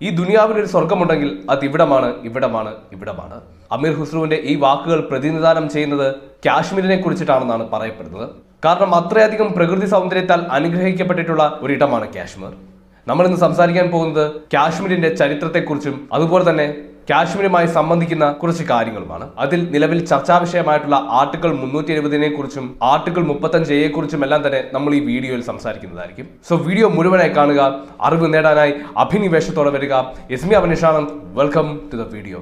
ഈ ദുനിയാവിനൊരു സ്വർഗമുണ്ടെങ്കിൽ അത് ഇവിടമാണ് ഇവിടമാണ് ഇവിടമാണ്. അമീർ ഹുസ്രുവിന്റെ ഈ വാക്കുകൾ പ്രതിനിധാനം ചെയ്യുന്നത് കാശ്മീരിനെ കുറിച്ചിട്ടാണെന്നാണ് പറയപ്പെടുന്നത്. കാരണം അത്രയധികം പ്രകൃതി സൗന്ദര്യത്താൽ അനുഗ്രഹിക്കപ്പെട്ടിട്ടുള്ള ഒരിടമാണ് കാശ്മീർ. നമ്മൾ ഇന്ന് സംസാരിക്കാൻ പോകുന്നത് കാശ്മീരിന്റെ ചരിത്രത്തെക്കുറിച്ചും അതുപോലെ തന്നെ കാശ്മീരുമായി സംബന്ധിക്കുന്ന കുറച്ച് കാര്യങ്ങളുമാണ്. അതിൽ നിലവിൽ ചർച്ചാ വിഷയമായിട്ടുള്ള ആർട്ടിക്കിൾ മുന്നൂറ്റി എഴുപതിനെ കുറിച്ചും ആർട്ടിക്കിൾ മുപ്പത്തഞ്ച് കുറിച്ചും എല്ലാം തന്നെ നമ്മൾ ഈ വീഡിയോയിൽ സംസാരിക്കുന്നതായിരിക്കും. സോ വീഡിയോ മുഴുവനായി കാണുക അറിവ് നേടാനായി അഭിനിവേശത്തോടെ വരിക. എസ്മി Avanishanand welcome to the video.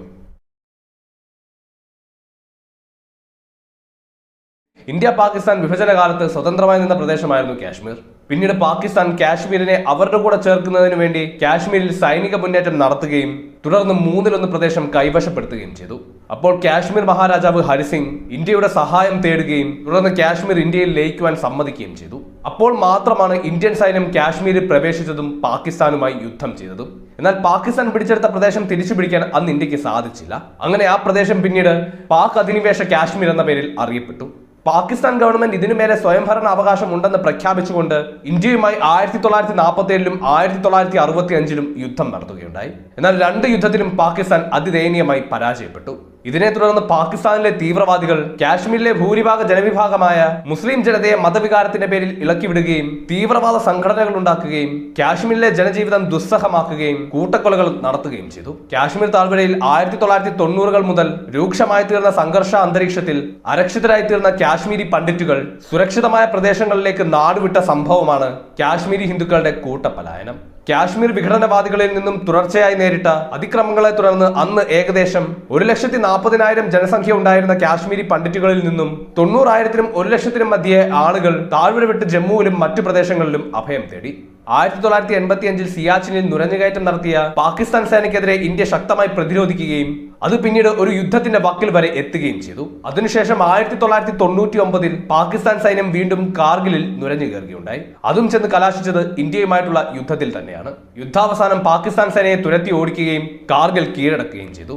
India Pakistan വിഭജന കാലത്ത് സ്വതന്ത്രമായി നിന്ന പ്രദേശമായിരുന്നു കാശ്മീർ. പിന്നീട് പാകിസ്ഥാൻ കാശ്മീരിനെ അവരുടെ കൂടെ ചേർക്കുന്നതിന് വേണ്ടി കാശ്മീരിൽ സൈനിക മുന്നേറ്റം നടത്തുകയും തുടർന്ന് മൂന്നിലൊന്ന് പ്രദേശം കൈവശപ്പെടുത്തുകയും ചെയ്തു. അപ്പോൾ കാശ്മീർ മഹാരാജാവ് ഹരിസിംഗ് ഇന്ത്യയുടെ സഹായം തേടുകയും തുടർന്ന് കാശ്മീർ ഇന്ത്യയിൽ ലയിക്കുവാൻ സമ്മതിക്കുകയും ചെയ്തു. അപ്പോൾ മാത്രമാണ് ഇന്ത്യൻ സൈന്യം കാശ്മീരിൽ പ്രവേശിച്ചതും പാകിസ്ഥാനുമായി യുദ്ധം ചെയ്തതും. എന്നാൽ പാകിസ്ഥാൻ പിടിച്ചെടുത്ത പ്രദേശം തിരിച്ചു പിടിക്കാൻ അന്ന് ഇന്ത്യയ്ക്ക് സാധിച്ചില്ല. അങ്ങനെ ആ പ്രദേശം പിന്നീട് പാക് അധിനിവേശ കാശ്മീർ എന്ന പേരിൽ അറിയപ്പെട്ടു. പാകിസ്ഥാൻ ഗവൺമെന്റ് ഇതിനു മേലെ സ്വയംഭരണ അവകാശം ഉണ്ടെന്ന് പ്രഖ്യാപിച്ചുകൊണ്ട് ഇന്ത്യയുമായി ആയിരത്തി തൊള്ളായിരത്തി നാൽപ്പത്തി ഏഴിലും ആയിരത്തി തൊള്ളായിരത്തി അറുപത്തി അഞ്ചിലും യുദ്ധം നടത്തുകയുണ്ടായി. എന്നാൽ രണ്ട് യുദ്ധത്തിലും പാകിസ്ഥാൻ അതിദയനീയമായി പരാജയപ്പെട്ടു. ഇതിനെ തുടർന്ന് പാകിസ്ഥാനിലെ തീവ്രവാദികൾ കാശ്മീരിലെ ഭൂരിഭാഗ ജനവിഭാഗമായ മുസ്ലിം ജനതയെ മതവികാരത്തിന്റെ പേരിൽ ഇളക്കിവിടുകയും തീവ്രവാദ സംഘടനകൾ ഉണ്ടാക്കുകയും കാശ്മീരിലെ ജനജീവിതം ദുസ്സഹമാക്കുകയും കൂട്ടക്കൊലകൾ നടത്തുകയും ചെയ്തു. കാശ്മീർ താഴ്വരയിൽ ആയിരത്തി തൊള്ളായിരത്തി തൊണ്ണൂറുകൾ മുതൽ രൂക്ഷമായി തീർന്ന സംഘർഷ അന്തരീക്ഷത്തിൽ അരക്ഷിതരായി തീർന്ന കാശ്മീരി പണ്ഡിറ്റുകൾ സുരക്ഷിതമായ പ്രദേശങ്ങളിലേക്ക് നാടുവിട്ട സംഭവമാണ് കാശ്മീരി ഹിന്ദുക്കളുടെ കൂട്ടപലായനം കാശ്മീർ വിഘടനവാദികളിൽ നിന്നും തുടർച്ചയായി നേരിട്ട അതിക്രമങ്ങളെ തുടർന്ന് അന്ന് ഏകദേശം ഒരു ലക്ഷത്തി നാൽപ്പതിനായിരം ജനസംഖ്യ ഉണ്ടായിരുന്ന കാശ്മീരി പണ്ഡിറ്റുകളിൽ നിന്നും തൊണ്ണൂറായിരത്തിനും ഒരു ലക്ഷത്തിനും മധ്യേ ആളുകൾ താഴ്വര വിട്ട് ജമ്മുവിലും മറ്റു പ്രദേശങ്ങളിലും അഭയം തേടി. ആയിരത്തി തൊള്ളായിരത്തി എൺപത്തി അഞ്ചിൽ സിയാച്ചിനിൽ നുരഞ്ഞുകയറ്റം നടത്തിയ പാകിസ്ഥാൻ സേനയ്ക്കെതിരെ ഇന്ത്യ ശക്തമായി പ്രതിരോധിക്കുകയും അത് പിന്നീട് ഒരു യുദ്ധത്തിന്റെ വക്കിൽ വരെ എത്തുകയും ചെയ്തു. അതിനുശേഷം ആയിരത്തി തൊള്ളായിരത്തി തൊണ്ണൂറ്റി ഒമ്പതിൽ പാകിസ്ഥാൻ സൈന്യം വീണ്ടും കാർഗിലിൽ നുരഞ്ഞു കയറുകയുണ്ടായി. അതും ചെന്ന് കലാശിച്ചത് ഇന്ത്യയുമായിട്ടുള്ള യുദ്ധത്തിൽ തന്നെയാണ്. യുദ്ധാവസാനം പാകിസ്ഥാൻ സേനയെ തുരത്തി ഓടിക്കുകയും കാർഗിൽ കീഴടക്കുകയും ചെയ്തു.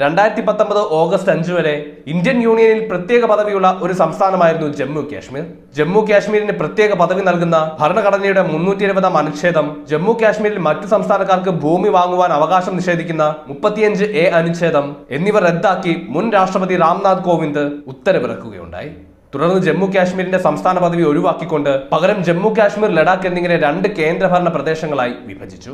രണ്ടായിരത്തി പത്തൊമ്പത് ഓഗസ്റ്റ് അഞ്ച് വരെ ഇന്ത്യൻ യൂണിയനിൽ പ്രത്യേക പദവിയുള്ള ഒരു സംസ്ഥാനമായിരുന്നു ജമ്മു കാശ്മീർ. ജമ്മു കാശ്മീരിന് പ്രത്യേക പദവി നൽകുന്ന ഭരണഘടനയുടെ മുന്നൂറ്റി ഇരുപതാം അനുച്ഛേദം ജമ്മു കാശ്മീരിൽ മറ്റു സംസ്ഥാനക്കാർക്ക് ഭൂമി വാങ്ങുവാൻ അവകാശം നിഷേധിക്കുന്ന മുപ്പത്തിയഞ്ച് എ അനുച്ഛേദം എന്നിവ റദ്ദാക്കി മുൻ രാഷ്ട്രപതി രാംനാഥ് കോവിന്ദ് ഉത്തരവിറക്കുകയുണ്ടായി. തുടർന്ന് ജമ്മു കാശ്മീരിന്റെ സംസ്ഥാന പദവി ഒഴിവാക്കിക്കൊണ്ട് പകരം ജമ്മു കാശ്മീർ ലഡാക്ക് എന്നിങ്ങനെ രണ്ട് കേന്ദ്രഭരണ പ്രദേശങ്ങളായി വിഭജിച്ചു.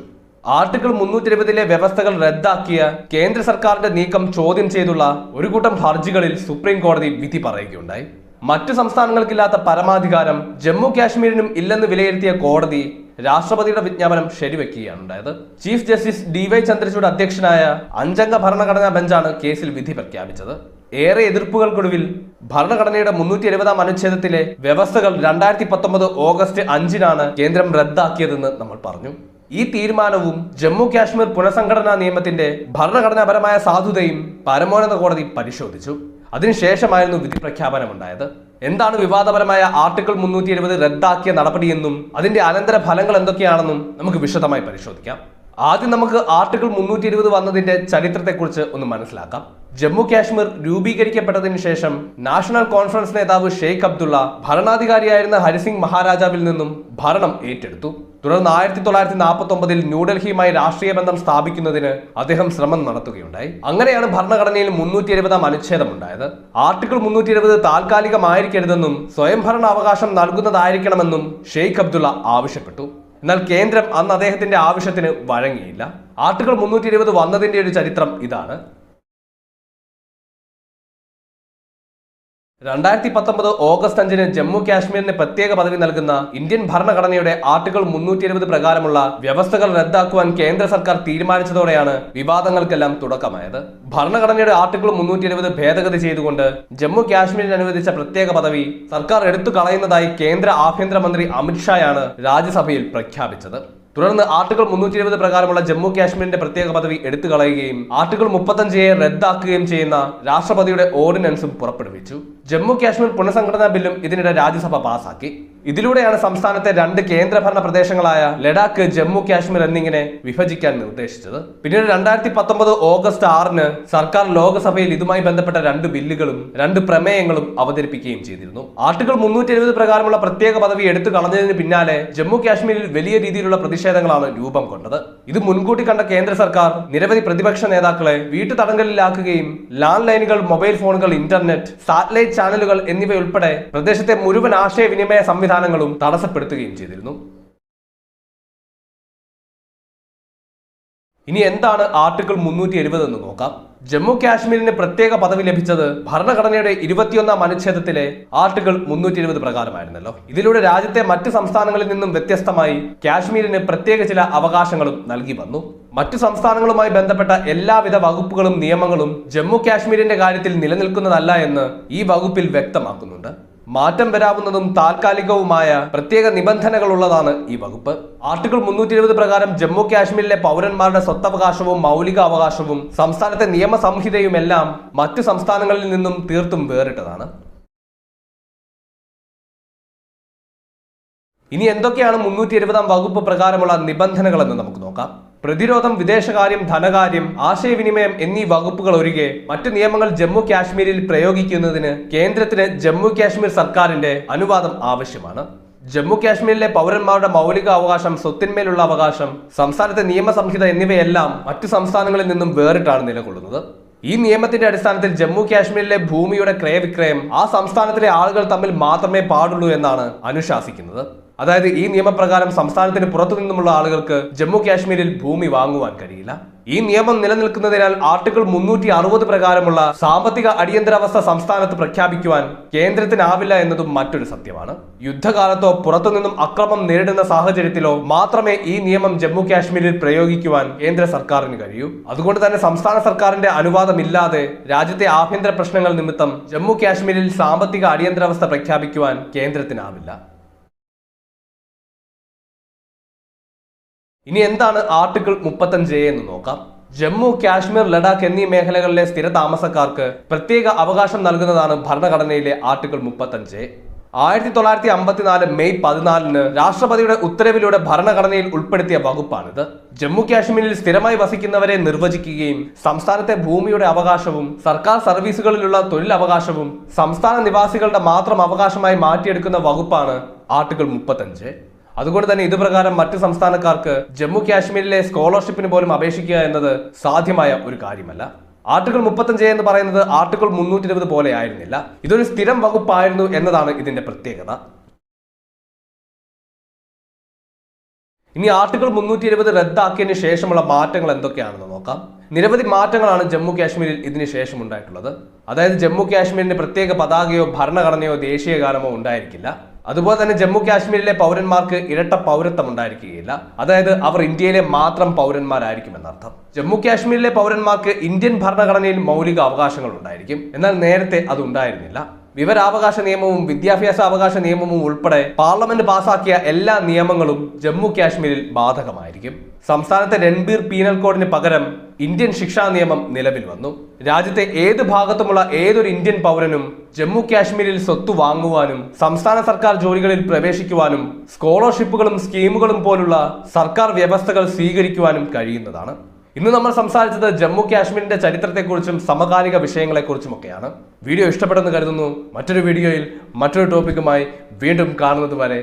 ആർട്ടിക്കിൾ മുന്നൂറ്റി ഇരുപതിലെ വ്യവസ്ഥകൾ റദ്ദാക്കിയ കേന്ദ്ര സർക്കാരിന്റെ നീക്കം ചോദ്യം ചെയ്തുള്ള ഒരു കൂട്ടം ഹർജികളിൽ സുപ്രീം കോടതി വിധി പറയുകയുണ്ടായി. മറ്റു സംസ്ഥാനങ്ങൾക്കില്ലാത്ത പരമാധികാരം ജമ്മു കാശ്മീരിനും ഇല്ലെന്ന് വിലയിരുത്തിയ കോടതി രാഷ്ട്രപതിയുടെ വിജ്ഞാപനം ശരിവെക്കുകയാണ് ഉണ്ടായത് chief justice D Y Chandrachud അധ്യക്ഷനായ അഞ്ചംഗ ഭരണഘടനാ ബെഞ്ചാണ് കേസിൽ വിധി പ്രഖ്യാപിച്ചത്. ഏറെ എതിർപ്പുകൾക്കൊടുവിൽ ഭരണഘടനയുടെ മുന്നൂറ്റി എഴുപതാം അനുച്ഛേദത്തിലെ വ്യവസ്ഥകൾ രണ്ടായിരത്തി പത്തൊമ്പത് ഓഗസ്റ്റ് അഞ്ചിനാണ് കേന്ദ്രം റദ്ദാക്കിയതെന്ന് നമ്മൾ പറഞ്ഞു. ഈ തീരുമാനവും ജമ്മു കാശ്മീർ പുനഃസംഘടനാ നിയമത്തിന്റെ ഭരണഘടനാപരമായ സാധുതയും പരമോന്നത കോടതി പരിശോധിച്ചു. അതിനുശേഷമായിരുന്നു വിധി പ്രഖ്യാപനം ഉണ്ടായത് എന്താണ് വിവാദപരമായ ആർട്ടിക്കിൾ മുന്നൂറ്റി എഴുപത് റദ്ദാക്കിയ നടപടിയെന്നും അതിന്റെ അനന്തര ഫലങ്ങൾ എന്തൊക്കെയാണെന്നും നമുക്ക് വിശദമായി പരിശോധിക്കാം. ആദ്യം നമുക്ക് ആർട്ടിക്കിൾ മുന്നൂറ്റി ഇരുപത് വന്നതിന്റെ ചരിത്രത്തെക്കുറിച്ച് ഒന്ന് മനസ്സിലാക്കാം. ജമ്മു കാശ്മീർ രൂപീകരിക്കപ്പെട്ടതിന് ശേഷം നാഷണൽ കോൺഫറൻസ് നേതാവ് ഷെയ്ഖ് അബ്ദുള്ള ഭരണാധികാരിയായിരുന്ന ഹരിസിംഗ് മഹാരാജാവിൽ നിന്നും ഭരണം ഏറ്റെടുത്തു. തുടർന്ന് ആയിരത്തി തൊള്ളായിരത്തി നാൽപ്പത്തി ഒമ്പതിൽ ന്യൂഡൽഹിയുമായി രാഷ്ട്രീയ ബന്ധം സ്ഥാപിക്കുന്നതിന് അദ്ദേഹം ശ്രമം നടത്തുകയുണ്ടായി. അങ്ങനെയാണ് ഭരണഘടനയിൽ മുന്നൂറ്റി എഴുപതാം അനുച്ഛേദം ഉണ്ടായത് ആർട്ടിക്കിൾ മുന്നൂറ്റി എഴുപത് താൽക്കാലികമായിരിക്കരുതെന്നും സ്വയംഭരണ അവകാശം നൽകുന്നതായിരിക്കണമെന്നും ഷെയ്ഖ് അബ്ദുള്ള ആവശ്യപ്പെട്ടു. എന്നാൽ കേന്ദ്രം അന്ന് അദ്ദേഹത്തിന്റെ ആവശ്യത്തിന് വഴങ്ങിയില്ല. ആർട്ടിക്കിൾ മുന്നൂറ്റി വന്നതിന്റെ ഒരു ചരിത്രം ഇതാണ്. രണ്ടായിരത്തി പത്തൊമ്പത് ഓഗസ്റ്റ് അഞ്ചിന് ജമ്മു കാശ്മീരിന് പ്രത്യേക പദവി നൽകുന്ന ഇന്ത്യൻ ഭരണഘടനയുടെ ആർട്ടിക്കിൾ മുന്നൂറ്റി ഇരുപത് പ്രകാരമുള്ള വ്യവസ്ഥകൾ റദ്ദാക്കുവാൻ കേന്ദ്ര സർക്കാർ തീരുമാനിച്ചതോടെയാണ് വിവാദങ്ങൾക്കെല്ലാം തുടക്കമായത്. ഭരണഘടനയുടെ ആർട്ടിക്കിൾ മുന്നൂറ്റി ഇരുപത് ഭേദഗതി ചെയ്തുകൊണ്ട് ജമ്മു കാശ്മീരിന് അനുവദിച്ച പ്രത്യേക പദവി സർക്കാർ എടുത്തു കളയുന്നതായി കേന്ദ്ര ആഭ്യന്തരമന്ത്രി അമിത്ഷായാണ് രാജ്യസഭയിൽ പ്രഖ്യാപിച്ചത്. തുടർന്ന് ആർട്ടിക്കിൾ മുന്നൂറ്റി ഇരുപത് പ്രകാരമുള്ള ജമ്മു കാശ്മീരിന്റെ പ്രത്യേക പദവി എടുത്തു കളയുകയും ആർട്ടിക്കിൾ മുപ്പത്തഞ്ച് എ റദ്ദാക്കുകയും ചെയ്യുന്ന രാഷ്ട്രപതിയുടെ ഓർഡിനൻസും പുറപ്പെടുവിച്ചു. ജമ്മു കാശ്മീർ പുനഃസംഘടനാ ബില്ലും ഇതിനിടെ രാജ്യസഭ പാസാക്കി. ഇതിലൂടെയാണ് സംസ്ഥാനത്തെ രണ്ട് കേന്ദ്രഭരണ പ്രദേശങ്ങളായ ലഡാക്ക് ജമ്മു കാശ്മീർ എന്നിങ്ങനെ വിഭജിക്കാൻ നിർദ്ദേശിച്ചത്. പിന്നീട് രണ്ടായിരത്തി പത്തൊമ്പത് ഓഗസ്റ്റ് ആറിന് സർക്കാർ ലോക്സഭയിൽ ഇതുമായി ബന്ധപ്പെട്ട രണ്ട് ബില്ലുകളും രണ്ട് പ്രമേയങ്ങളും അവതരിപ്പിക്കുകയും ചെയ്തിരുന്നു. ആർട്ടിക്കിൾ മുന്നൂറ്റി എഴുപത് പ്രകാരമുള്ള പ്രത്യേക പദവി എടുത്തു കളഞ്ഞതിന് പിന്നാലെ ജമ്മു കാശ്മീരിൽ വലിയ രീതിയിലുള്ള പ്രതിഷേധങ്ങളാണ് രൂപം കൊണ്ടത്. ഇത് മുൻകൂട്ടി കണ്ട കേന്ദ്ര സർക്കാർ നിരവധി പ്രതിപക്ഷ നേതാക്കളെ വീട്ടു തടങ്കലിലാക്കുകയും ലാൻഡ് ലൈനുകൾ മൊബൈൽ ഫോണുകൾ ഇന്റർനെറ്റ് സാറ്റലൈറ്റ് ചാനലുകൾ എന്നിവയുൾപ്പെടെ പ്രദേശത്തെ മുഴുവൻ ആശയവിനിമയ സംവിധാനങ്ങളും തടസ്സപ്പെടുത്തുകയും ചെയ്തിരുന്നു. ഇനി എന്താണ് ആർട്ടിക്കിൾ മുന്നൂറ്റി എഴുപത് എന്ന് നോക്കാം. ജമ്മു കാശ്മീരിന് പ്രത്യേക പദവി ലഭിച്ചത് ഭരണഘടനയുടെ ഇരുപത്തിയൊന്നാം അനുച്ഛേദത്തിലെ ആർട്ടിക്കിൾ മുന്നൂറ്റി എഴുപത് പ്രകാരമായിരുന്നല്ലോ. ഇതിലൂടെ രാജ്യത്തെ മറ്റ് സംസ്ഥാനങ്ങളിൽ നിന്നും വ്യത്യസ്തമായി കാശ്മീരിന് പ്രത്യേക ചില അവകാശങ്ങളും നൽകി വന്നു. മറ്റു സംസ്ഥാനങ്ങളുമായി ബന്ധപ്പെട്ട എല്ലാവിധ വകുപ്പുകളും നിയമങ്ങളും ജമ്മു കാശ്മീരിന്റെ കാര്യത്തിൽ നിലനിൽക്കുന്നതല്ല എന്ന് ഈ വകുപ്പിൽ വ്യക്തമാക്കുന്നുണ്ട്. മാറ്റം വരാവുന്നതും താൽക്കാലികവുമായ പ്രത്യേക നിബന്ധനകളുള്ളതാണ് ഈ വകുപ്പ്. ആർട്ടിക്കിൾ മുന്നൂറ്റി ഇരുപത് പ്രകാരം ജമ്മു കാശ്മീരിലെ പൗരന്മാരുടെ സ്വത്തവകാശവും മൗലിക അവകാശവും സംസ്ഥാനത്തെ നിയമസംഹിതയുമെല്ലാം മറ്റു സംസ്ഥാനങ്ങളിൽ നിന്നും തീർത്തും വേറിട്ടതാണ്. ഇനി എന്തൊക്കെയാണ് മുന്നൂറ്റി എഴുപതാം വകുപ്പ് പ്രകാരമുള്ള നിബന്ധനകളെന്ന് നമുക്ക് നോക്കാം. പ്രതിരോധം വിദേശകാര്യം ധനകാര്യം ആശയവിനിമയം എന്നീ വകുപ്പുകൾ ഒഴികെ മറ്റു നിയമങ്ങൾ ജമ്മു കാശ്മീരിൽ പ്രയോഗിക്കുന്നതിന് കേന്ദ്രത്തിന് ജമ്മു കാശ്മീർ സർക്കാരിന്റെ അനുവാദം ആവശ്യമാണ്. ജമ്മു കാശ്മീരിലെ പൗരന്മാരുടെ മൗലിക അവകാശം സ്വത്തിന്മേലുള്ള അവകാശം സംസ്ഥാനത്തെ നിയമസംഹിത എന്നിവയെല്ലാം മറ്റു സംസ്ഥാനങ്ങളിൽ നിന്നും വേറിട്ടാണ് നിലകൊള്ളുന്നത്. ഈ നിയമത്തിന്റെ അടിസ്ഥാനത്തിൽ ജമ്മു കാശ്മീരിലെ ഭൂമിയുടെ ക്രയവിക്രയം ആ സംസ്ഥാനത്തിലെ ആളുകൾ തമ്മിൽ മാത്രമേ പാടുള്ളൂ എന്നാണ് അനുശാസിക്കുന്നത്. അതായത് ഈ നിയമപ്രകാരം സംസ്ഥാനത്തിന് പുറത്തു നിന്നുമുള്ള ആളുകൾക്ക് ജമ്മു കാശ്മീരിൽ ഭൂമി വാങ്ങുവാൻ കഴിയില്ല. ഈ നിയമം നിലനിൽക്കുന്നതിനാൽ ആർട്ടിക്കിൾ മുന്നൂറ്റി അറുപത് പ്രകാരമുള്ള സാമ്പത്തിക അടിയന്തരാവസ്ഥ സംസ്ഥാനത്ത് പ്രഖ്യാപിക്കുവാൻ കേന്ദ്രത്തിനാവില്ല എന്നതും മറ്റൊരു സത്യമാണ്. യുദ്ധകാലത്തോ പുറത്തുനിന്നും അക്രമം നേരിടുന്ന സാഹചര്യത്തിലോ മാത്രമേ ഈ നിയമം ജമ്മു കാശ്മീരിൽ പ്രയോഗിക്കുവാൻ കേന്ദ്ര സർക്കാരിന് കഴിയൂ. അതുകൊണ്ട് തന്നെ സംസ്ഥാന സർക്കാരിന്റെ അനുവാദമില്ലാതെ രാജ്യത്തെ ആഭ്യന്തര പ്രശ്നങ്ങൾ നിമിത്തം ജമ്മു കാശ്മീരിൽ സാമ്പത്തിക അടിയന്തരാവസ്ഥ പ്രഖ്യാപിക്കുവാൻ കേന്ദ്രത്തിനാവില്ല. ഇനി എന്താണ് ആർട്ടിക്കിൾ മുപ്പത്തഞ്ച് എന്ന് നോക്കാം. ജമ്മു കാശ്മീർ ലഡാക്ക് എന്നീ മേഖലകളിലെ സ്ഥിര താമസക്കാർക്ക് പ്രത്യേക അവകാശം നൽകുന്നതാണ് ഭരണഘടനയിലെ ആർട്ടിക്കിൾ മുപ്പത്തഞ്ച് ആയിരത്തി തൊള്ളായിരത്തി അമ്പത്തിനാല് മെയ് പതിനാലിന് രാഷ്ട്രപതിയുടെ ഉത്തരവിലൂടെ ഭരണഘടനയിൽ ഉൾപ്പെടുത്തിയ വകുപ്പാണിത്. ജമ്മു കാശ്മീരിൽ സ്ഥിരമായി വസിക്കുന്നവരെ നിർവചിക്കുകയും സംസ്ഥാനത്തെ ഭൂമിയുടെ അവകാശവും സർക്കാർ സർവീസുകളിലുള്ള തൊഴിൽ അവകാശവും സംസ്ഥാന നിവാസികളുടെ മാത്രം അവകാശമായി മാറ്റിയെടുക്കുന്ന വകുപ്പാണ് ആർട്ടിക്കിൾ മുപ്പത്തഞ്ച് അതുകൊണ്ട് തന്നെ ഇതുപ്രകാരം മറ്റ് സംസ്ഥാനക്കാർക്ക് ജമ്മു കാശ്മീരിലെ സ്കോളർഷിപ്പിന് പോലും അപേക്ഷിക്കുക എന്നത് സാധ്യമായ ഒരു കാര്യമല്ല. ആർട്ടിക്കിൾ മുപ്പത്തഞ്ച് എന്ന് പറയുന്നത് ആർട്ടിക്കിൾ മുന്നൂറ്റി ഇരുപത് പോലെ ആയിരുന്നില്ല. ഇതൊരു സ്ഥിരം വകുപ്പായിരുന്നു എന്നതാണ് ഇതിന്റെ പ്രത്യേകത. ഇനി ആർട്ടിക്കിൾ മുന്നൂറ്റി ഇരുപത് റദ്ദാക്കിയതിന് ശേഷമുള്ള മാറ്റങ്ങൾ എന്തൊക്കെയാണെന്ന് നോക്കാം. നിരവധി മാറ്റങ്ങളാണ് ജമ്മു കാശ്മീരിൽ ഇതിന് ശേഷം ഉണ്ടായിട്ടുള്ളത്. അതായത് ജമ്മു കാശ്മീരിന്റെ പ്രത്യേക പതാകയോ ഭരണഘടനയോ ദേശീയ ഗാനമോ ഉണ്ടായിരിക്കില്ല. അതുപോലെ തന്നെ ജമ്മു കാശ്മീരിലെ പൗരന്മാർക്ക് ഇരട്ട പൗരത്വം ഉണ്ടായിരിക്കുകയില്ല. അതായത് അവർ ഇന്ത്യയിലെ മാത്രം പൗരന്മാരായിരിക്കും എന്നർത്ഥം ജമ്മു കാശ്മീരിലെ പൗരന്മാർക്ക് ഇന്ത്യൻ ഭരണഘടനയിൽ മൗലിക അവകാശങ്ങൾ ഉണ്ടായിരിക്കും. എന്നാൽ നേരത്തെ അത് ഉണ്ടായിരുന്നില്ല. വിവരാവകാശ നിയമവും വിദ്യാഭ്യാസ അവകാശ നിയമവും ഉൾപ്പെടെ പാർലമെന്റ് പാസാക്കിയ എല്ലാ നിയമങ്ങളും ജമ്മു കാശ്മീരിൽ ബാധകമായിരിക്കും. സംസ്ഥാനത്തെ രൺബീർ പീനൽ കോഡിന് പകരം ഇന്ത്യൻ ശിക്ഷാ നിയമം നിലവിൽ വന്നു. രാജ്യത്തെ ഏത് ഭാഗത്തുമുള്ള ഏതൊരു ഇന്ത്യൻ പൗരനും ജമ്മു കാശ്മീരിൽ സ്വത്ത് വാങ്ങുവാനും സംസ്ഥാന സർക്കാർ ജോലികളിൽ പ്രവേശിക്കുവാനും സ്കോളർഷിപ്പുകളും സ്കീമുകളും പോലുള്ള സർക്കാർ വ്യവസ്ഥകൾ സ്വീകരിക്കുവാനും കഴിയുന്നതാണ്. ഇന്ന് നമ്മൾ സംസാരിച്ചത് ജമ്മു കാശ്മീരിന്റെ ചരിത്രത്തെക്കുറിച്ചും സമകാലിക വിഷയങ്ങളെക്കുറിച്ചുമൊക്കെയാണ്. വീഡിയോ ഇഷ്ടപ്പെടുന്നു കരുതുന്നു. മറ്റൊരു വീഡിയോയിൽ മറ്റൊരു ടോപ്പിക്കുമായി വീണ്ടും കാണുന്നത് വരെ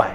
ബൈ